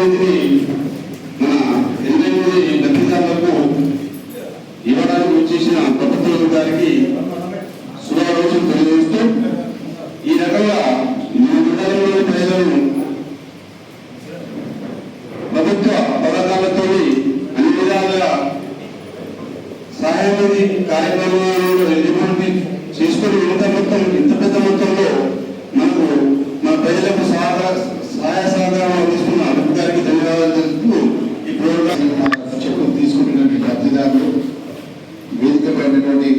నిధిని మన ఎనిమిది లబ్ధిదారులకు ఇవ్వడానికి వచ్చేసిన ప్రభుత్వం గారికి శుభాలోచన తెలియజేస్తూ ఈ రకంగా మన మండలంలోని ప్రజలను ప్రభుత్వ పథకాలతో అన్ని విధాలుగా సహాయపడి కార్యక్రమాలను ఎలిజిబిలిటీ చేసుకుని ఇంత మొత్తం ఇంత పెద్ద మొత్తంలో మనకు మన ప్రజలకు సహకార సహాయ సహకారం అందిస్తున్న అడుగు గారికి ధన్యవాదాలు తెలుపుతూ ఈ ప్రోగ్రాం చెప్పులు తీసుకుంటున్నటువంటి లబ్ధిదారులు వేదిక పడినటువంటి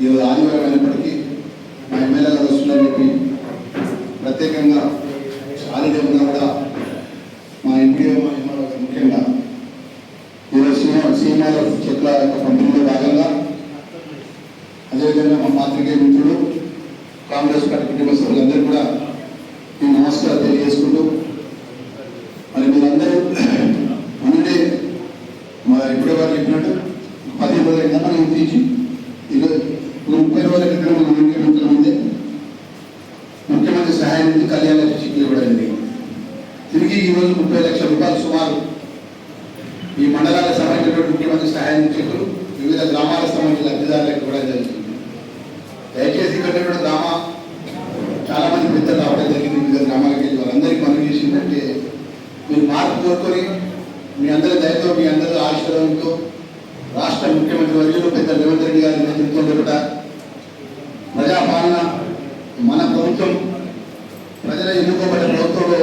ఈరోజు ఆదివారం అయినప్పటికీ మా ఎమ్మెల్యే గారు వస్తున్నారని చెప్పి ప్రత్యేకంగా హాలిడే ఉన్నా కూడా మా ఎంపీఓ మా ఎమ్మెల్యే గారు ముఖ్యంగా ఈరోజు సీఎం సీఎంఆర్ చెట్ల యొక్క పంపిణీలో భాగంగా అదేవిధంగా మా పాత్రికేయ మిత్రులు కాంగ్రెస్ పార్టీ కుటుంబ సభ్యులందరూ కూడా ఈ నమస్కారం తెలియజేసుకుంటూ మరి మీరందరూ మొన్ననే మా ఇప్పుడే వారు చెప్పినట్టు పది రోజుల కింద మనం తీసి ఈరోజు ముప్పై రోజుల క్రితం మన ముఖ్యమంత్రి ముందే ముఖ్యమంత్రి సహాయం నుంచి కళ్యాణ లక్ష్మి ఇవ్వడానికి తిరిగి ఈరోజు ముప్పై లక్షల రూపాయలు సుమారు ఈ మండలాలకు సంబంధించినటువంటి ముఖ్యమంత్రి సహాయం చెక్కులు వివిధ గ్రామాలకు సంబంధించిన లబ్ధిదారులకు ఇవ్వడం జరిగింది. దయచేసి ఇక్కడ గ్రామ చాలా మంది పెద్దలు రావడం జరిగింది వివిధ గ్రామాలకు వెళ్ళి వాళ్ళందరికీ మనం చేసిందంటే మీరు మార్పు కోరుకొని మీ అందరి దయతో మీ అందరి ఆశీర్వాదంతో రాష్ట్ర ముఖ్యమంత్రి వర్యులు పెద్ద రేవంత్ రెడ్డి గారి నేతృత్వంలో కూడా ప్రజాపాలన మన ప్రభుత్వం ప్రజల ఎన్నుకోబడిన ప్రభుత్వంలో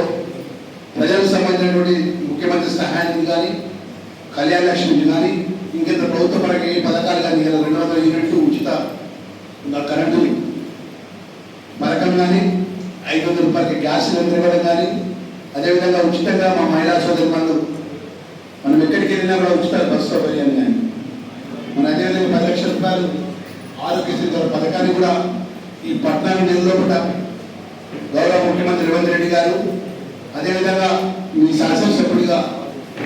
ప్రజలకు సంబంధించినటువంటి ముఖ్యమంత్రి సహాయానికి కానీ కళ్యాణ లక్ష్మికి కానీ ఇంకెంత ప్రభుత్వ పరంగా ఏ పథకాలు కానీ ఇలా రెండు వందల యూనిట్లు ఉచిత కరెంటు ఇవ్వడం కానీ ఐదు వందల రూపాయలకి గ్యాస్ సిలిండర్ ఇవ్వడం కానీ అదేవిధంగా ఉచితంగా మా మహిళా సోదరి మందు మనం ఎక్కడికి వెళ్ళినా కూడా ఉచిత బస్సు సౌకర్యం కానీ. మన అదేవిధంగా పది లక్షల రూపాయలు ఆరోగ్యశ్రీ ద్వారా పథకాన్ని కూడా ఈ పద్నాలుగు నెలల్లో కూడా గౌరవ ముఖ్యమంత్రి రేవంత్ రెడ్డి గారు అదేవిధంగా మీ శాసనసభ్యుడిగా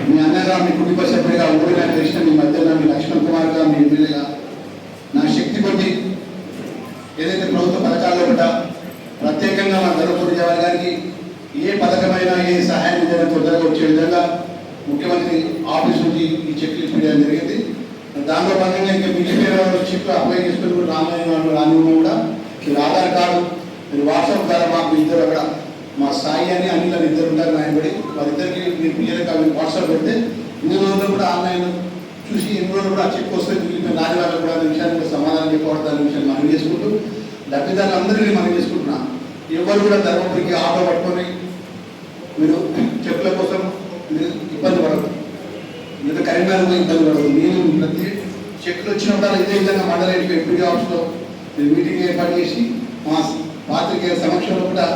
మీ అన్నగా మీ కుటుంబ సభ్యుడిగా ఊరిన కృష్ణ మీ మధ్యలో మీ లక్ష్మణ్ కుమార్గా మీ ఎమ్మెల్యేగా నా శక్తి కొద్ది ఏదైతే ప్రభుత్వ పథకాల్లో కూడా ప్రత్యేకంగా మన ధర్మపురి జవహర్ గారికి ఏ పథకమైనా ఏ సహాయం చేయడం తొందరగా వచ్చే విధంగా ముఖ్యమంత్రి ఆఫీస్ నుంచి ఈ చెక్ ఇప్పించడం జరిగింది. దానిలో భాగంగా ఇంకా మిగిలిపోయిన చెక్లు అప్లై చేసుకుని కూడా రామాయణ వాళ్ళు రాని కూడా మీరు ఆధార్ కార్డు మీరు వాట్సాప్ ద్వారా మాకు ఇద్దరు అక్కడ మా సాయి అని అనిల్ అని ఇద్దరు ఉంటారు నాయబడి వారిద్దరికి మీరు పిల్లలకి అవి వాట్సాప్ పెడితే ఇన్ని రోజులు కూడా ఆన్లైన్ చూసి ఎన్ని రోజులు కూడా చెక్ వస్తే మిగిలిపోయిన రాని వాళ్ళకి కూడా దాని విషయాన్ని కూడా సమాధానం చెప్పవడం అనే విషయాన్ని మనం చేసుకుంటూ లబ్ధిదారులందరినీ మనం చేసుకుంటున్నాం. ఎవరు కూడా ధర్మపురికి ఆటో పట్టుకొని మీరు చెప్పుల కోసం మీరు ఇబ్బంది పడదు లేదా కరీంనగర్ ఇబ్బంది పడదు నేను ప్రతి చెక్కులు వచ్చినప్పుడు ఇదే విధంగా మండల ఎంపీ ఆఫీస్లో మీరు మీటింగ్ ఏర్పాటు చేసి మా పాత్రికేయ సమక్షంలో కూడా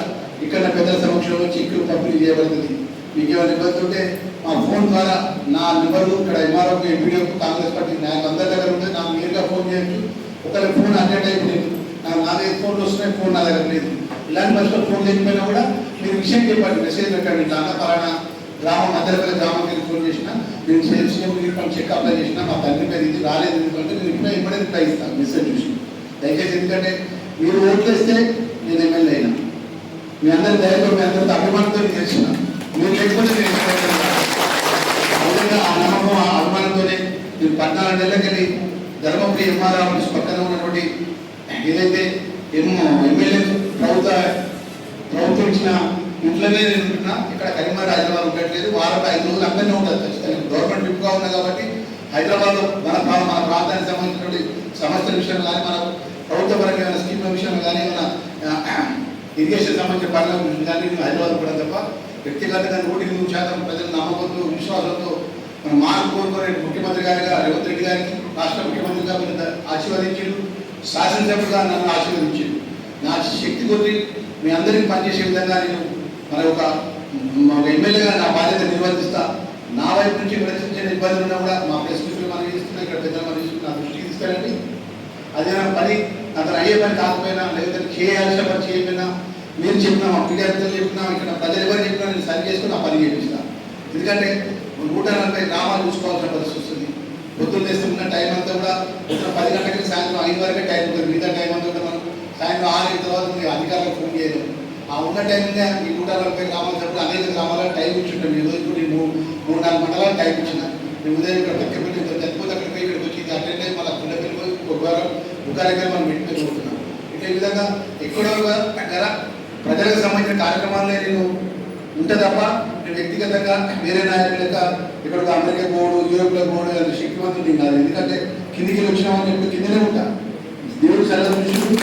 ఇక్కడ పెద్దల సమక్షంలో చెక్కులు పంపిణీ చేయబడుతుంది. మీకు ఏమైనా ఇబ్బంది ఉంటే మా ఫోన్ ద్వారా నా నెంబరు ఇక్కడ ఎంఆర్ఓకి ఎంపీడీఓకి కాంగ్రెస్ పార్టీ నాకు అందరి దగ్గర ఉంటే నాకు నేరుగా ఫోన్ చేయొచ్చు. ఒకరి ఫోన్ అటెండ్ అయిపోయింది నాకు నాలుగైదు ఫోన్లు వస్తున్నాయి ఫోన్ నా దగ్గర లేదు. ఇలాంటి బస్సులో ఫోన్ చేయకపోయినా కూడా మీరు విషయం చెప్పండి. మెసేజ్ పెట్టండి. ఇట్లా అన్న పలానా గ్రామం మధ్యపల్లి గ్రామానికి ఫోన్ చేసిన నేను సేమ్ సీఎం మీరు చెక్ అప్లై చేసిన మా తండ్రి పేరు ఇది రాలేదు ఎందుకంటే నేను ఇప్పుడే ఇప్పుడే రిప్లై ఇస్తాను మెసేజ్ చూసి. దయచేసి ఎందుకంటే మీరు ఓట్లేస్తే నేను ఎమ్మెల్యే అయినా. మీ అందరి దయతో మీ అందరితో అభిమానంతో తెలిసిన మీరు లేకపోతే నేను ఆ నమ్మకం ఆ అభిమానంతోనే మీరు పద్నాలుగు నెలలకెళ్ళి ధర్మపురి ఎంఆర్ ఆఫీస్ పక్కన ఉన్నటువంటి ఏదైతే ఎం ఎమ్మెల్యే ప్రభుత్వ ప్రభుత్వం ఇచ్చిన ఇంట్లోనే నేను ఉంటున్నా. ఇక్కడ కరీంనగర్ హైదరాబాద్ ఉండట్లేదు. వారం ఐదు రోజులు అక్కడనే ఉండదు ఖచ్చితంగా గవర్నమెంట్ ట్రిప్గా ఉన్నా కాబట్టి హైదరాబాద్లో మన మన ప్రాంతానికి సంబంధించినటువంటి సమస్యల విషయం కానీ మన ప్రభుత్వ స్కీమ్ల విషయం కానీ మన ఇరిగేషన్ సంబంధించిన పనుల కానీ హైదరాబాద్ కూడా తప్ప వ్యక్తిగతంగా నూటికి నూరు శాతం ప్రజల నమ్మకంతో విశ్వాసంతో మన మార్పు కోరుకునే ముఖ్యమంత్రి గారిగా రేవంత్ రెడ్డి గారికి రాష్ట్ర ముఖ్యమంత్రిగా మీరు ఆశీర్వదించారు శాసనసభగా నన్ను ఆశీర్వదించారు నా శక్తి కొద్ది మీ అందరికీ పనిచేసే విధంగా నేను మరి ఒక ఎమ్మెల్యేగా నా బాధ్యత నిర్వర్తిస్తా. నా వైపు నుంచి ప్రశ్నించిన చిన్న ఇబ్బందులు ఉన్నా కూడా మా ప్రెస్ మీట్లు మనం చేస్తున్నా ఇక్కడ పెద్దలు మనం నా దృష్టికి తీసుకెళ్ళండి. అదే నా పని? అతను అయ్యే పని కాకపోయినా లేకపోతే చేయాల్సిన పని చేయకపోయినా నేను చెప్పినా మా విద్యార్థులు చెప్పినా ఇక్కడ ప్రజలు ఎవరు చెప్పినా నేను సరి చేసుకుని నా పని చేపిస్తాను ఎందుకంటే నూట నలభై గ్రామాలు చూసుకోవాల్సిన పరిస్థితి వస్తుంది. పొద్దున్న లేస్తే ఉన్న టైం అంతా కూడా పొద్దున పది గంటలకి సాయంత్రం ఐదు వరకే టైం ఉంటుంది. మిగతా టైం అంతా కూడా మనం సాయంత్రం ఆరు తర్వాత మీ అధికారులకు ఫోన్ చేయలేదు ఆ ఉన్న టైంలో ఈ నూట నలభై గ్రామాల తప్పుడు అనేక గ్రామాలకు టైం ఇచ్చుంటాం ఈ రోజు ఇప్పుడు మూడు మూడు నాలుగు మండలాలు టైం ఇచ్చిన. మేము ఉదయం ఇక్కడ లెక్కపెట్టి చనిపోతే అక్కడికి పోయి ఇక్కడికి వచ్చి ఇది అటెండ్ అయ్యి మళ్ళీ గుండె పోయి ఒక వారం ఒక కార్యక్రమం మనం పెట్టుకొని పోతున్నాం ఇట్లా ఈ విధంగా ఎక్కడో దగ్గర ప్రజలకు సంబంధించిన కార్యక్రమాలనే నేను ఉంటే తప్ప నేను వ్యక్తిగతంగా వేరే నాయకుల యొక్క ఇక్కడ అమెరికా పోడు యూరోప్లో పోడు అది శక్తివంతుడు నేను కాదు. ఎందుకంటే కిందికి వచ్చినామని చెప్పి కిందనే ఉంటాను దేవుడు సెలవు చూసి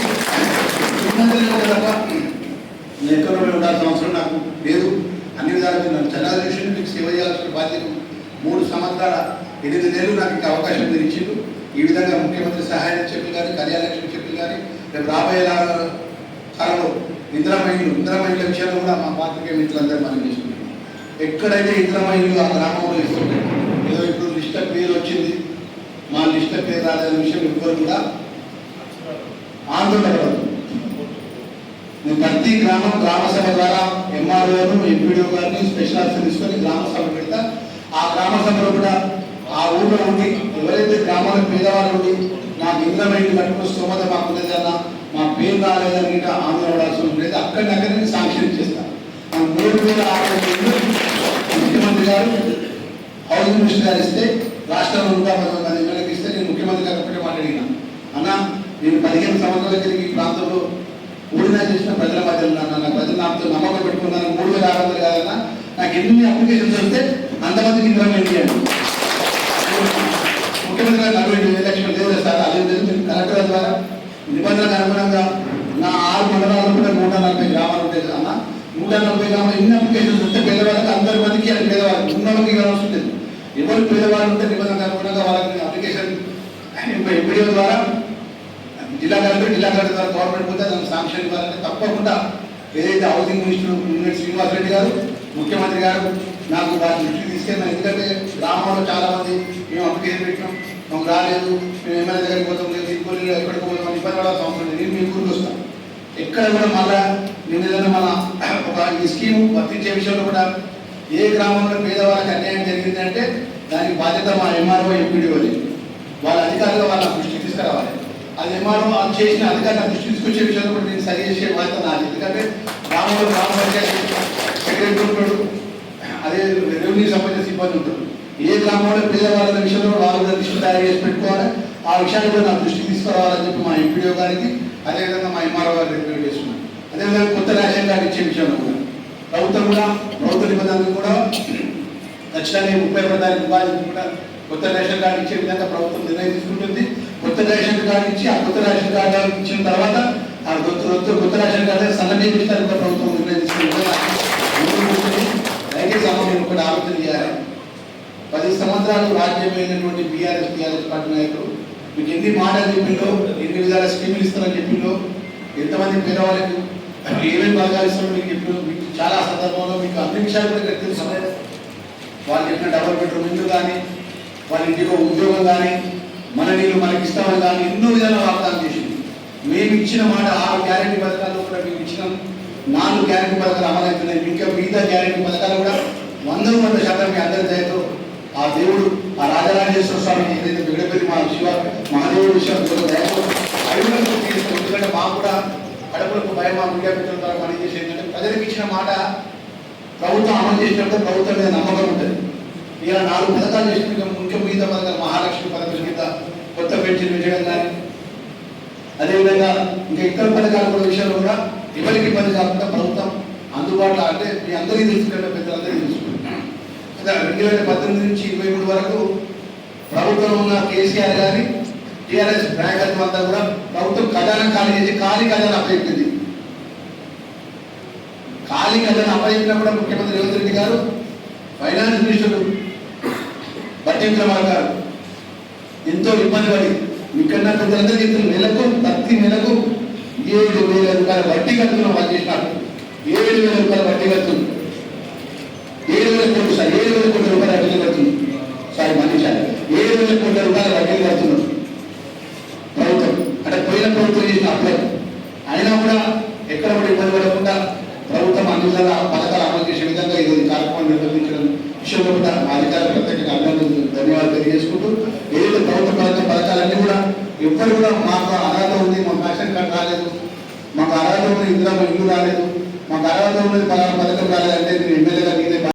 నేను ఎక్కడ ఉండాల్సిన అవసరం నాకు లేదు. అన్ని విధాలుగా నన్ను చూసి మీకు సేవ చేయాల్సిన బాధ్యత మూడు సంవత్సరాల ఎనిమిది నెలలు నాకు ఇంకా అవకాశం మీరు ఇచ్చిండు ఈ విధంగా ముఖ్యమంత్రి సహాయం చెప్పి కానీ కళ్యాణలక్ష్మి చెప్పి కానీ రేపు రాబోయే కాలంలో ఇంద్రమహిళలు ఇంద్రమహిళ విషయంలో కూడా మా పాత్రికే మిత్రులందరూ మనం చేసుకుంటున్నాం ఎక్కడైతే ఇంద్రమహిళలు ఆ గ్రామంలో ఇస్తుంటారు ఏదో ఇప్పుడు లిస్ట్ పేరు వచ్చింది. మా లిస్ట్ పేరు రాలేదనే విషయం ఎవ్వరు కూడా ఆందోళన పడదు నేను ప్రతి గ్రామం గ్రామ సభ ద్వారా ఎంఆర్ఓను ఎంపీడీఓ గారిని స్పెషల్ ఆఫీసర్ తీసుకొని గ్రామ సభ పెడతా. ఆ గ్రామ సభలో కూడా ఆ ఊళ్ళో ఉండి ఎవరైతే గ్రామాల పేదవాళ్ళు ఉండి మాకు ఇంద్రమైంది కట్టుకుని స్తోమత మాకు లేదన్నా మా పేరు రాలేదని గిట్ట ఆందోళన పడాల్సిన లేదు. అక్కడిని అక్కడ చేస్తాను మూడు వేల ఆరు ముఖ్యమంత్రి గారు హౌసింగ్ మినిస్టర్ గారు ఇస్తే రాష్ట్రంలో నూట మంది ఎమ్మెల్యేకి ఇస్తే నేను ముఖ్యమంత్రి గారు ఒకటే మాట్లాడినా. అన్నా నేను పదిహేను సంవత్సరాల క్రితం ఈ ప్రాంతంలో ఊరినా చేసిన ప్రజల మధ్యలో ఉన్నాను నా ప్రజలు నాతో నమ్మకం పెట్టుకున్నాను మూడు వేల ఆరు వందలు కాదన్నా నాకు ఎన్ని అప్లికేషన్స్ వస్తే అంతమందికి ఇంద్రం ఏంటి ముఖ్యమంత్రి గారు నలభై ఎనిమిది లక్షలు లేదు సార్ అదే లేదు కలెక్టర్ ద్వారా నిబంధనలకు అనుగుణంగా నా ఆరు మండలాలు కూడా నూట నలభై గ్రామాలు ఉంటాయి అన్న నూట నలభై గ్రామాలు ఎన్ని అప్లికేషన్స్ వస్తే పేదవాళ్ళకి అందరి మందికి అది పేదవాళ్ళకి ఉన్న వాళ్ళకి ఇవ్వాల్సి ఉంటుంది ఎవరు పేదవాళ్ళు ఉంటే నిబంధనలకు అనుగుణంగా వాళ్ళకి అప్లికేషన్ ఎంపీడీఓ ద్వారా జిల్లా కలెక్టర్ జిల్లా కలెక్టర్ గవర్నమెంట్ పోతే దానికి శాంక్షన్ ఇవ్వాలంటే తప్పకుండా ఏదైతే హౌసింగ్ మినిస్టర్ శ్రీనివాస్ రెడ్డి గారు ముఖ్యమంత్రి గారు నాకు వారి దృష్టికి తీసుకెళ్ళిన ఎందుకంటే గ్రామంలో చాలామంది మేము మేము అప్లికేషన్ పెట్టినాం మాకు రాలేదు మేము ఎమ్మెల్యే దగ్గరికి పోతాం లేదు ఇంకోళ్ళు ఎక్కడికి పోతాం అని ఇబ్బంది పడాల్సిన అవసరం లేదు నేను మీ ఊరికి వస్తాను ఎక్కడ కూడా మళ్ళా నేను ఏదైనా మన ఒక ఈ స్కీమ్ వర్తించే విషయంలో కూడా ఏ గ్రామంలో పేదవాళ్ళకి అన్యాయం జరిగిందంటే దానికి బాధ్యత మా ఎంఆర్ఓ ఎంపీడీఓది వాళ్ళ అధికారులు వాళ్ళ దృష్టికి తీసుకురావాలి. అది అది చేసిన అధికారి దృష్టి తీసుకొచ్చే విషయంలో కూడా నేను సరి చేసే బాధ్యత నాది. ఎందుకంటే గ్రామంలో గ్రామ పంచాయతీ సెక్రటరీ ఉంటాడు అదే రెవెన్యూ సంబంధించిన సిబ్బంది ఉంటాడు ఏ గ్రామంలో పేదవాళ్ళ విషయంలో కూడా దృష్టి తయారు చేసి పెట్టుకోవాలి? ఆ విషయాన్ని కూడా నా దృష్టికి తీసుకురావాలని చెప్పి మా ఎంపీడీఓ గారికి అదేవిధంగా మా ఎంఆర్ఓ గారికి రిక్వెస్ట్ చేస్తున్నాను. అదేవిధంగా కొత్త రేషన్ కార్డు ఇచ్చే విషయంలో కూడా. ప్రభుత్వం కూడా ప్రభుత్వ నిబంధనలు కూడా ఖచ్చితంగా ముప్పై ఒకటో తారీఖు ఉపాధి కూడా కొత్త రేషన్ కార్డు ఇచ్చే విధంగా ప్రభుత్వం నిర్ణయం తీసుకుంటుంది కొత్త రేషన్ కార్డు ఇచ్చి ఆ కొత్త రేషన్ కార్డు ఇచ్చిన తర్వాత ఆ కొత్త కొత్త రేషన్ కార్డు సన్నటి ఇస్తారు కూడా ప్రభుత్వం నిర్ణయం తీసుకుంటుంది దయచేసి అమ్మ నేను ఒకటి ఆలోచన చేయాలి. పది సంవత్సరాలు రాజ్యమైనటువంటి బీఆర్ఎస్ టీఆర్ఎస్ పార్టీ నాయకులు మీకు ఎన్ని మాటలు చెప్పిండో ఎన్ని విధాల స్కీములు ఇస్తారని చెప్పిండో ఎంతమంది పేదవాళ్ళకి ఏమేమి భాగాలు ఇస్తారో మీకు చెప్పిండో మీకు చాలా సందర్భంలో మీకు అన్ని విషయాలు కూడా తెలుసు. వాళ్ళు చెప్పిన డబల్ బెడ్రూమ్ ఇల్లు కానీ వాళ్ళ ఇంటికి ఉద్యోగం కానీ మన నీళ్ళు మనకి ఇస్తామని కానీ ఎన్నో విధాలు వాగ్దానం చేసింది. మేము ఇచ్చిన మాట ఆరు గ్యారెంటీ పథకాల్లో కూడా మేము ఇచ్చిన. నాలుగు గ్యారెంటీ పథకాలు అమలవుతున్నాయి ఇంకా మిగతా గ్యారెంటీ పథకాలు కూడా వందల వంద శాతం మీ అందరి దయతో ఆ దేవుడు ఆ రాజరాజేశ్వర స్వామి ఏదైతే విడపల్లి మా శివ మహాదేవుడు విషయం దయతో అడుగులకు తీరుస్తాం ఎందుకంటే మాకు కూడా కడుపులకు భయం మా మీడియా మిత్రుల ద్వారా పనిచేసి ఏంటంటే ప్రజలకు ఇచ్చిన మాట ప్రభుత్వం అమలు చేసినప్పుడు ప్రభుత్వం మీద నమ్మకం ఉంటుంది. ఇలా నాలుగు పథకాలు చేసిన ముఖ్య మిగతా పథకాలు మహాలక్ష్మి పథకం కింద కొత్త పెన్షన్ పెంచడం కానీ అదేవిధంగా ఇంకా ఇతర పథకాల కూడా విషయంలో కూడా ఎవరికి ఇబ్బంది కాకుండా ప్రభుత్వం అందుబాటులో అంటే మీ అందరికీ తెలుసుకుంటే పెద్దలందరికీ తెలుసుకుంటాం రెండు వేల పద్దెనిమిది నుంచి ఇరవై మూడు వరకు ప్రభుత్వం ఉన్న కేసీఆర్ గారి టీఆర్ఎస్ నాయకత్వం అంతా కూడా ప్రభుత్వం ఖజానా ఖాళీ చేసి ఖాళీ ఖజానా అప్పచెప్పింది ఖాళీ ఖజానా అప్పచెప్పినా కూడా ముఖ్యమంత్రి రేవంత్ రెడ్డి గారు ఫైనాన్స్ మినిస్టర్ బట్టి విక్రమార్ గారు ఎంతో ఇబ్బంది పడి ఇక్కడ ప్రజలందరూ చెప్తున్న నెలకు ప్రతి నెలకు ఏడు వేల రూపాయల వడ్డీ కడుతున్నాం వాళ్ళు చేసినారు. ఏడు వేల రూపాయల వడ్డీ కడుతుంది ఏడు వేల కోట్లు సార్ ఏడు వేల కోట్ల రూపాయల వడ్డీ కడుతుంది సారీ మళ్ళీ సార్ ఏడు వేల కోట్ల రూపాయల వడ్డీ కడుతున్నాం ప్రభుత్వం అంటే పోయిన ప్రభుత్వం చేసిన అప్లై అయినా కూడా ఎక్కడ కూడా ఇబ్బంది పడకుండా ప్రభుత్వం అన్ని పథకాలు అమలు చేసే విధంగా ఈరోజు కార్యక్రమం నిర్వహించడం విషయంలో కూడా అధికారులు ప్రత్యేకంగా అభినందనలు చేసుకుంటూ తెలియజేసుకుంటూ ఏదైతే ప్రభుత్వ పథకం పథకాలన్నీ కూడా ఎవ్వరు కూడా మాకు అర్హత ఉంది మాకు రేషన్ కార్డు రాలేదు మాకు అర్హత ఉంది ఇందులో ఇల్లు రాలేదు మాకు అర్హత ఉన్నది పలానా పథకం ఎమ్మెల్యేగా